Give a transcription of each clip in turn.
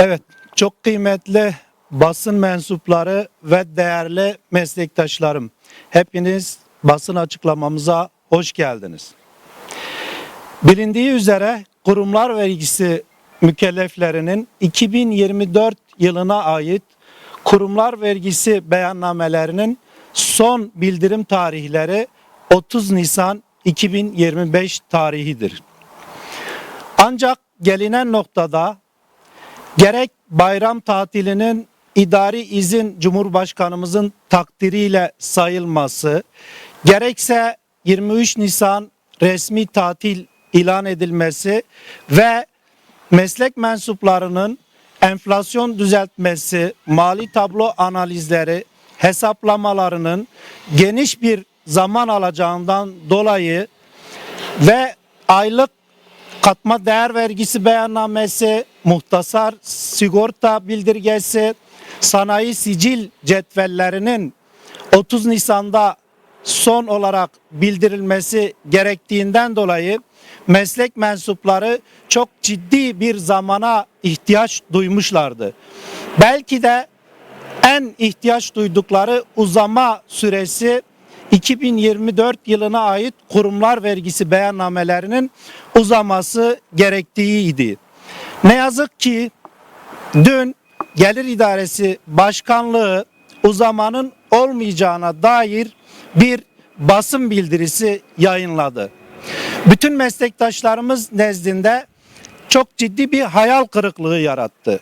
Evet, çok kıymetli basın mensupları ve değerli meslektaşlarım. Hepiniz basın açıklamamıza hoş geldiniz. Bilindiği üzere kurumlar vergisi mükelleflerinin 2024 yılına ait kurumlar vergisi beyannamelerinin son bildirim tarihleri 30 Nisan 2025 tarihidir. Ancak gelinen noktada gerek bayram tatilinin idari izin Cumhurbaşkanımızın takdiriyle sayılması, gerekse 23 Nisan resmi tatil ilan edilmesi ve meslek mensuplarının enflasyon düzeltmesi, mali tablo analizleri, hesaplamalarının geniş bir zaman alacağından dolayı ve aylık katma değer vergisi beyannamesi, muhtasar sigorta bildirgesi, sanayi sicil cetvellerinin 30 Nisan'da son olarak bildirilmesi gerektiğinden dolayı meslek mensupları çok ciddi bir zamana ihtiyaç duymuşlardı. Belki de en ihtiyaç duydukları uzama süresi 2024 yılına ait kurumlar vergisi beyannamelerinin uzaması gerektiğiydi. Ne yazık ki dün Gelir İdaresi Başkanlığı uzamanın olmayacağına dair bir basın bildirisi yayınladı. Bütün meslektaşlarımız nezdinde çok ciddi bir hayal kırıklığı yarattı.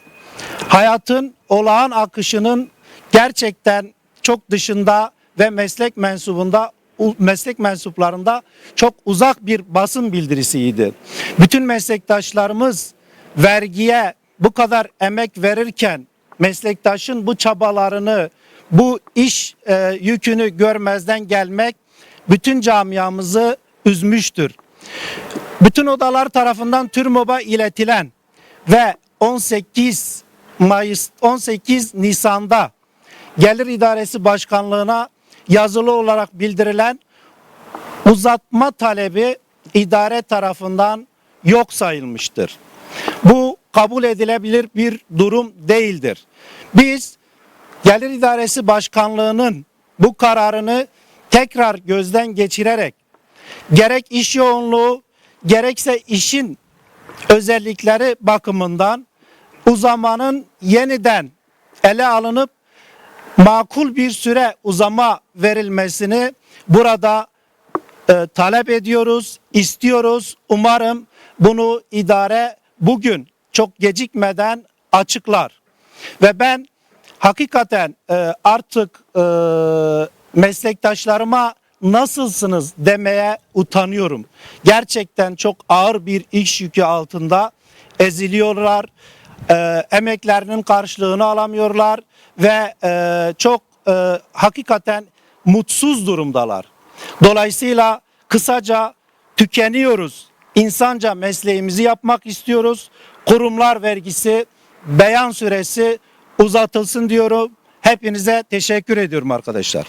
Hayatın olağan akışının gerçekten çok dışında ve meslek mensubunda meslek mensuplarında çok uzak bir basın bildirisiydi. Bütün meslektaşlarımız vergiye bu kadar emek verirken meslektaşın bu çabalarını, bu iş e, yükünü görmezden gelmek bütün camiamızı üzmüştür. Bütün odalar tarafından TÜRMOB'a iletilen ve 18 Mayıs 18 Nisan'da Gelir İdaresi Başkanlığı'na yazılı olarak bildirilen uzatma talebi idare tarafından yok sayılmıştır. Bu kabul edilebilir bir durum değildir. Biz Gelir İdaresi Başkanlığı'nın bu kararını tekrar gözden geçirerek gerek iş yoğunluğu gerekse işin özellikleri bakımından uzamanın yeniden ele alınıp makul bir süre uzama verilmesini burada e, talep ediyoruz, istiyoruz. Umarım bunu idare bugün çok gecikmeden açıklar. Ve ben hakikaten e, artık e, meslektaşlarıma nasılsınız demeye utanıyorum. Gerçekten çok ağır bir iş yükü altında eziliyorlar. E, emeklerinin karşılığını alamıyorlar ve e, çok e, hakikaten mutsuz durumdalar. Dolayısıyla kısaca tükeniyoruz. İnsanca mesleğimizi yapmak istiyoruz. Kurumlar vergisi beyan süresi uzatılsın diyorum. Hepinize teşekkür ediyorum arkadaşlar.